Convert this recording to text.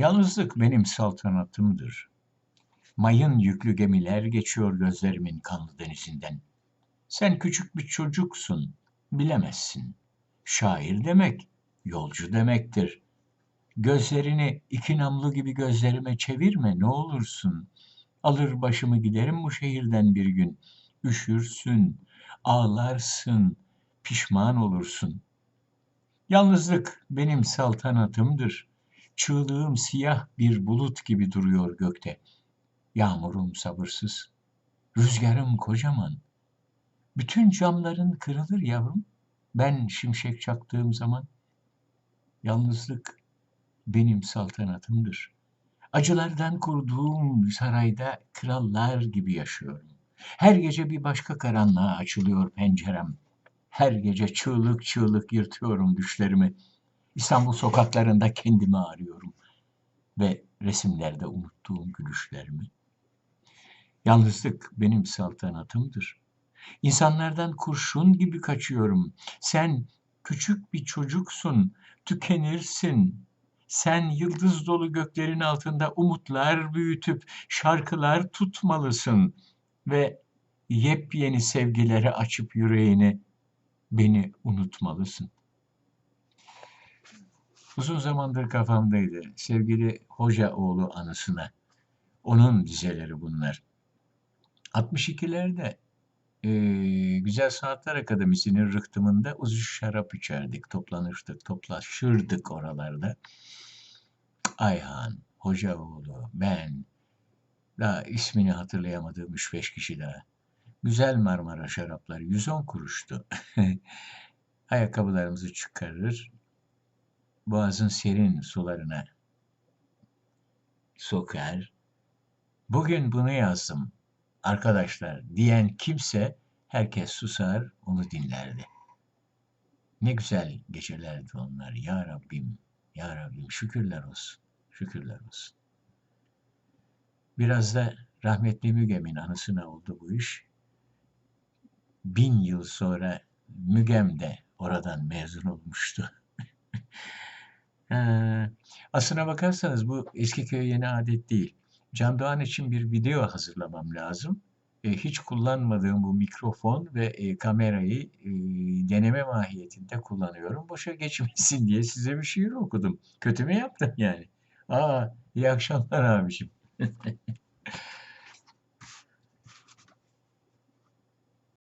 Yalnızlık benim saltanatımdır. Mayın yüklü gemiler geçiyor gözlerimin kanlı denizinden. Sen küçük bir çocuksun, bilemezsin. Şair demek, yolcu demektir. Gözlerini iki namlu gibi gözlerime çevirme ne olursun. Alır başımı giderim bu şehirden bir gün. Üşürsün, ağlarsın, pişman olursun. Yalnızlık benim saltanatımdır. Çığlığım siyah bir bulut gibi duruyor gökte. Yağmurum sabırsız, rüzgarım kocaman. Bütün camların kırılır yavrum. Ben şimşek çaktığım zaman. Yalnızlık benim saltanatımdır. Acılardan kurduğum sarayda krallar gibi yaşıyorum. Her gece bir başka karanlığa açılıyor pencerem. Her gece çığlık çığlık yırtıyorum düşlerimi. İstanbul sokaklarında kendimi arıyorum ve resimlerde unuttuğum gülüşlerimi. Yalnızlık benim saltanatımdır. İnsanlardan kurşun gibi kaçıyorum. Sen küçük bir çocuksun, tükenirsin. Sen yıldız dolu göklerin altında umutlar büyütüp şarkılar tutmalısın ve yepyeni sevgilere açıp yüreğini beni unutmalısın. Uzun zamandır kafamdaydı. Sevgili Hoca oğlu anısına. Onun dizeleri bunlar. 62'lerde e, Güzel Sanatlar Akademisi'nin rıhtımında uzun şarap içerdik. Toplanırdık, toplaşırdık oralarda. Ayhan, Hocaoğlu, ben, daha ismini hatırlayamadığım 3-5 kişi daha. Güzel Marmara şarapları 110 kuruştu. Ayakkabılarımızı çıkarır, boğazın serin sularına sokar. Bugün bunu yazdım arkadaşlar diyen kimse herkes susar onu dinlerdi. Ne güzel gecelerdi onlar. Ya Rabbim, Ya Rabbim şükürler olsun. Şükürler olsun. Biraz da rahmetli Mügem'in anısına oldu bu iş. Bin yıl sonra Mügem de oradan mezun olmuştu. Ee, aslına bakarsanız bu eski köy yeni adet değil. Can Doğan için bir video hazırlamam lazım. E, hiç kullanmadığım bu mikrofon ve e, kamerayı e, deneme mahiyetinde kullanıyorum. Boşa geçmesin diye size bir şiir okudum. Kötü mü yaptım yani? Aa, iyi akşamlar abiciğim.